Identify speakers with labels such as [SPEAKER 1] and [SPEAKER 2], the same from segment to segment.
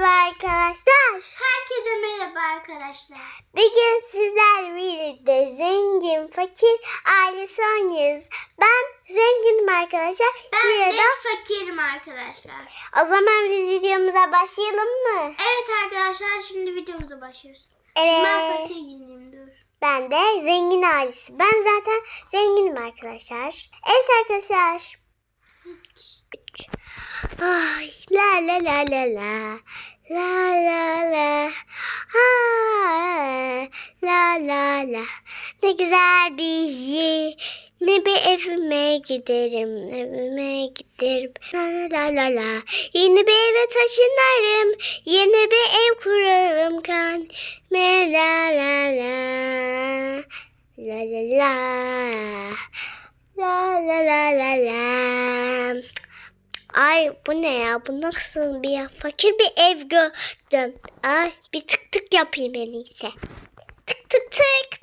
[SPEAKER 1] merhaba arkadaşlar.
[SPEAKER 2] Herkese merhaba arkadaşlar.
[SPEAKER 1] Bugün sizler birlikte zengin fakir ailesi oynuyoruz. Ben zenginim arkadaşlar.
[SPEAKER 2] Ben
[SPEAKER 1] Diğeri
[SPEAKER 2] de fakirim arkadaşlar.
[SPEAKER 1] O zaman biz videomuza başlayalım mı?
[SPEAKER 2] Evet arkadaşlar şimdi videomuza başlıyoruz. Ben
[SPEAKER 1] Evet.
[SPEAKER 2] fakir giyineyim dur.
[SPEAKER 1] Ben de zengin ailesi. Ben zaten zenginim arkadaşlar. Evet arkadaşlar. Ay la la la la la. La la la. Ha, la la la. Ne güzel bir yer. Ne bir evime giderim, evime giderim. La la la la. Yeni bir eve taşınırım, yeni bir ev kurarım kan. Me la la la. La la la. La la la la la. Ay bu ne ya? Bu nasıl bir ya? Fakir bir ev gördüm. Ay bir tık tık yapayım en iyisi. Tık tık tık.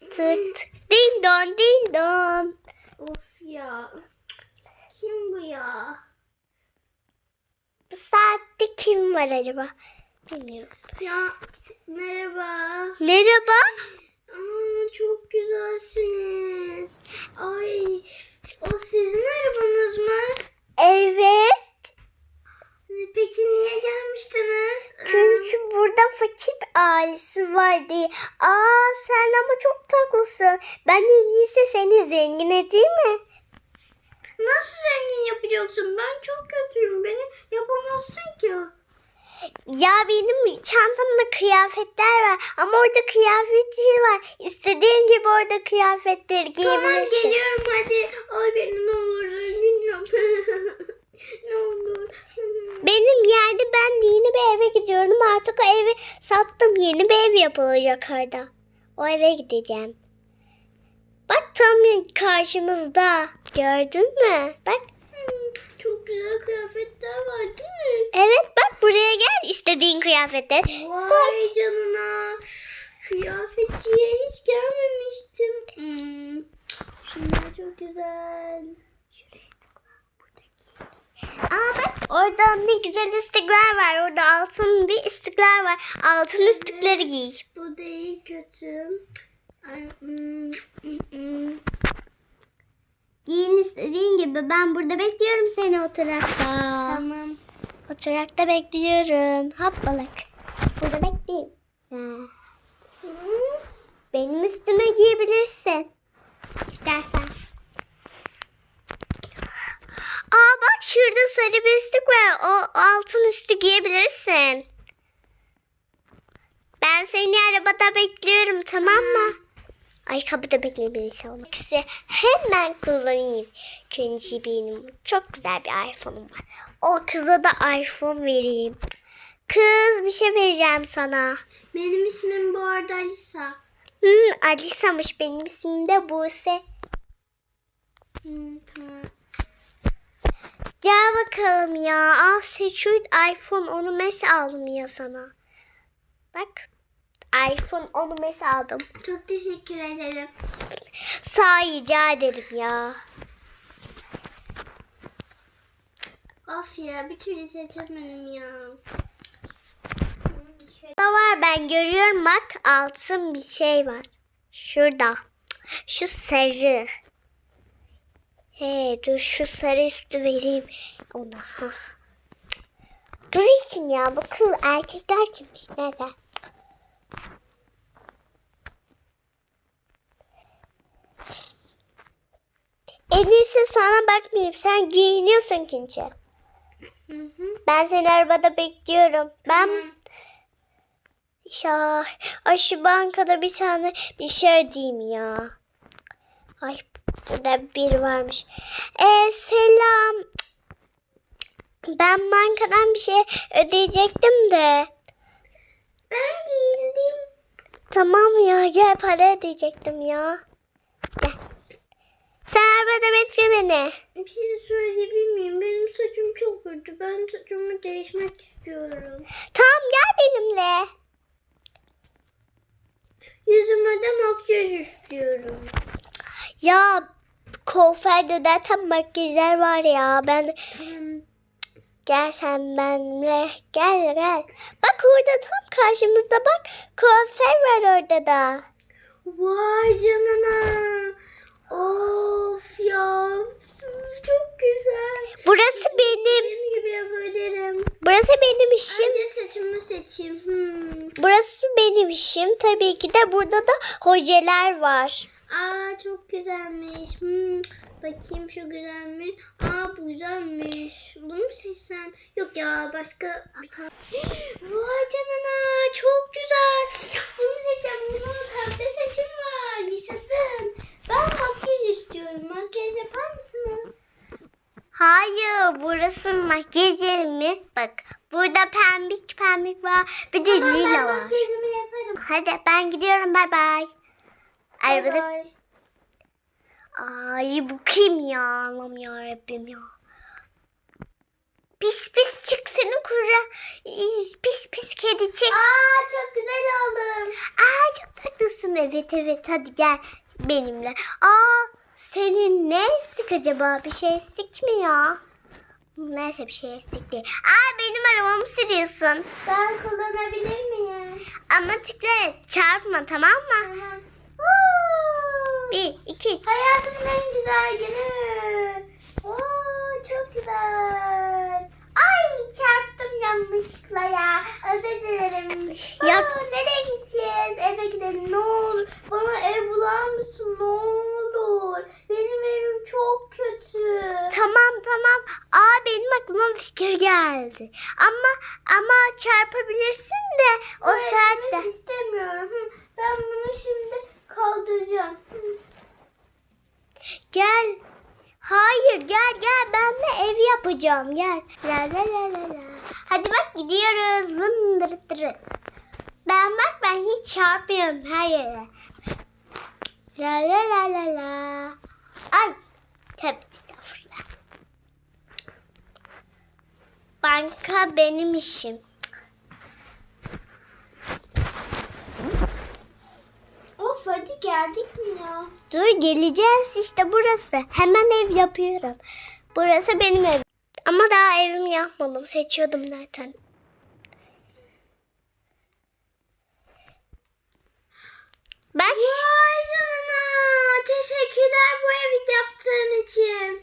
[SPEAKER 1] Tık tık. Ding dong ding dong.
[SPEAKER 2] Of ya. Kim bu ya?
[SPEAKER 1] Bu saatte kim var acaba? Bilmiyorum.
[SPEAKER 2] Ya merhaba.
[SPEAKER 1] Merhaba.
[SPEAKER 2] Aa, çok güzelsiniz. Ay o sizin arabanız mı?
[SPEAKER 1] Evet.
[SPEAKER 2] Peki niye gelmiştiniz?
[SPEAKER 1] Çünkü burada fakir bir ailesi var diye. Aa sen ama çok tatlısın. Ben en iyisi seni zengin edeyim mi?
[SPEAKER 2] Nasıl zengin yapacaksın? Ben çok kötüyüm. Beni yapamazsın ki.
[SPEAKER 1] Ya benim çantamda kıyafetler var ama orada kıyafetçi var. İstediğin gibi orada kıyafetleri
[SPEAKER 2] Tamam
[SPEAKER 1] giyebilirsin.
[SPEAKER 2] geliyorum hadi. Ay beni ne olur zengin yap. ne olur.
[SPEAKER 1] Benim yani ben yeni bir eve gidiyorum. Artık o evi sattım. Yeni bir ev yapılacak orada. O eve gideceğim. Bak tam karşımızda. Gördün mü? Bak.
[SPEAKER 2] Hmm, Çok güzel kıyafetler var değil mi?
[SPEAKER 1] Evet bak buraya gel. İstediğin kıyafetler.
[SPEAKER 2] Vay canına. Kıyafetçiye hiç gelmemiştim. Hmm. Şunlar çok güzel.
[SPEAKER 1] Şuraya tıkla. Buradaki. Aa bak orada ne güzel istikler var. Orada altın bir istikler var. Altın üstlükleri giy.
[SPEAKER 2] Bu değil kötü. Hmm, hmm, hmm.
[SPEAKER 1] Giyin istediğin gibi. Ben burada bekliyorum seni oturakta.
[SPEAKER 2] Tamam.
[SPEAKER 1] Oturakta bekliyorum. Hop balık. Burada bekleyeyim. Ha.
[SPEAKER 2] Hmm.
[SPEAKER 1] Benim üstüme giyebilirsin. İstersen. Aa bak şurada sarı bir üstlük var. O altın üstü giyebilirsin. Ben seni arabada bekliyorum tamam mı? Ay kapıda bekleyebilirsin onu. İkisi hemen kullanayım. Çünkü benim çok güzel bir iPhone'um var. O kıza da iPhone vereyim. Kız bir şey vereceğim sana.
[SPEAKER 2] Benim ismim bu arada Alisa.
[SPEAKER 1] Hmm, Alisa'mış benim ismim de Buse.
[SPEAKER 2] Hmm, tamam.
[SPEAKER 1] Gel bakalım ya. Al şu iPhone onu mes aldım ya sana. Bak. iPhone onu mes aldım.
[SPEAKER 2] Çok teşekkür ederim.
[SPEAKER 1] Sağ rica ederim ya.
[SPEAKER 2] Of ya bir türlü seçemedim ya.
[SPEAKER 1] Da var ben görüyorum bak altın bir şey var. Şurada. Şu sarı. He dur şu sarı üstü vereyim ona. Ha. Kız için ya bu kız erkekler içinmiş. Neyse. En iyisi sana bakmayayım. Sen giyiniyorsun Kinçe. Ben seni arabada bekliyorum. Ben. Ya, ay şu bankada bir tane bir şey ödeyeyim ya. Ay burada biri varmış. Ee, selam. Ben bankadan bir şey ödeyecektim de.
[SPEAKER 2] Ben giyindim.
[SPEAKER 1] Tamam ya gel para ödeyecektim ya. Gel. Sen arabada bekle beni.
[SPEAKER 2] Bir şey söyleyebilir miyim? Benim saçım çok kötü. Ben saçımı değişmek istiyorum.
[SPEAKER 1] Tamam gel benimle.
[SPEAKER 2] Yüzüme de makyaj istiyorum.
[SPEAKER 1] Ya kuaförde zaten makyajlar var ya. Ben. Gel sen benimle gel gel. Bak orada tam karşımızda bak. Kuaför var orada da.
[SPEAKER 2] Vay canına. Of ya. Çok güzel.
[SPEAKER 1] Burası benim.
[SPEAKER 2] Benim gibi yapabilirim.
[SPEAKER 1] Burası benim işim.
[SPEAKER 2] Önce saçımı seçeyim. Hmm.
[SPEAKER 1] Burası benim işim. Tabii ki de burada da hojeler var.
[SPEAKER 2] Aa çok güzelmiş. Hmm. Bakayım şu güzel mi? Aa bu güzelmiş. Bunu mu seçsem? Yok ya başka bir tane. Vay canına çok güzel. Bunu seçeceğim. Bunun pembe saçım var. Yaşasın. Ben makyaj istiyorum. Makyaj yapar mısınız?
[SPEAKER 1] Hayır burası makyaj yeri mi? Bak burada pembik pembik var. Bir de
[SPEAKER 2] Tamam,
[SPEAKER 1] lila
[SPEAKER 2] ben
[SPEAKER 1] var.
[SPEAKER 2] makyajımı yaparım.
[SPEAKER 1] Hadi ben gidiyorum bay bay. Arabada...
[SPEAKER 2] Bye.
[SPEAKER 1] Ay bu kim ya? Allah'ım yarabbim ya. Pis pis çık seni kura. Pis pis kedi çık.
[SPEAKER 2] Aa çok güzel oldum.
[SPEAKER 1] Aa çok tatlısın. Evet evet hadi gel benimle. Aa senin ne estik acaba? Bir şey estik mi ya? Neyse bir şey estik değil. Aa benim arabamı sürüyorsun.
[SPEAKER 2] Ben kullanabilir miyim?
[SPEAKER 1] Ama tıkla çarpma tamam mı?
[SPEAKER 2] Tamam.
[SPEAKER 1] Bir, iki.
[SPEAKER 2] Hayatımın en güzel günü. Oo, çok güzel. Ay çarptım yanlışlıkla ya. Özür dilerim.
[SPEAKER 1] Ya-
[SPEAKER 2] Aa, nereye gideceğiz? Eve gidelim ne olur. Bana ev bular mısın ne olur. Benim evim çok kötü.
[SPEAKER 1] Tamam tamam. Aa benim aklıma bir fikir geldi. Ama ama çarpabilirsin de o
[SPEAKER 2] evimi
[SPEAKER 1] saatte.
[SPEAKER 2] istemiyorum. Ben bunu şimdi kaldıracağım.
[SPEAKER 1] Gel. Hayır gel gel ben de ev yapacağım gel. La la la la la. Hadi bak gidiyoruz. Dırıt. Ben bak ben hiç çarpıyorum her yere. La la la la la. Ay. Tabii estağfurullah. Banka benim işim.
[SPEAKER 2] Of hadi geldik mi ya?
[SPEAKER 1] Dur geleceğiz işte burası. Hemen ev yapıyorum. Burası benim ev. Ama daha evimi yapmadım. Seçiyordum zaten. Ben
[SPEAKER 2] Vay canına. Teşekkürler bu evi yaptığın için.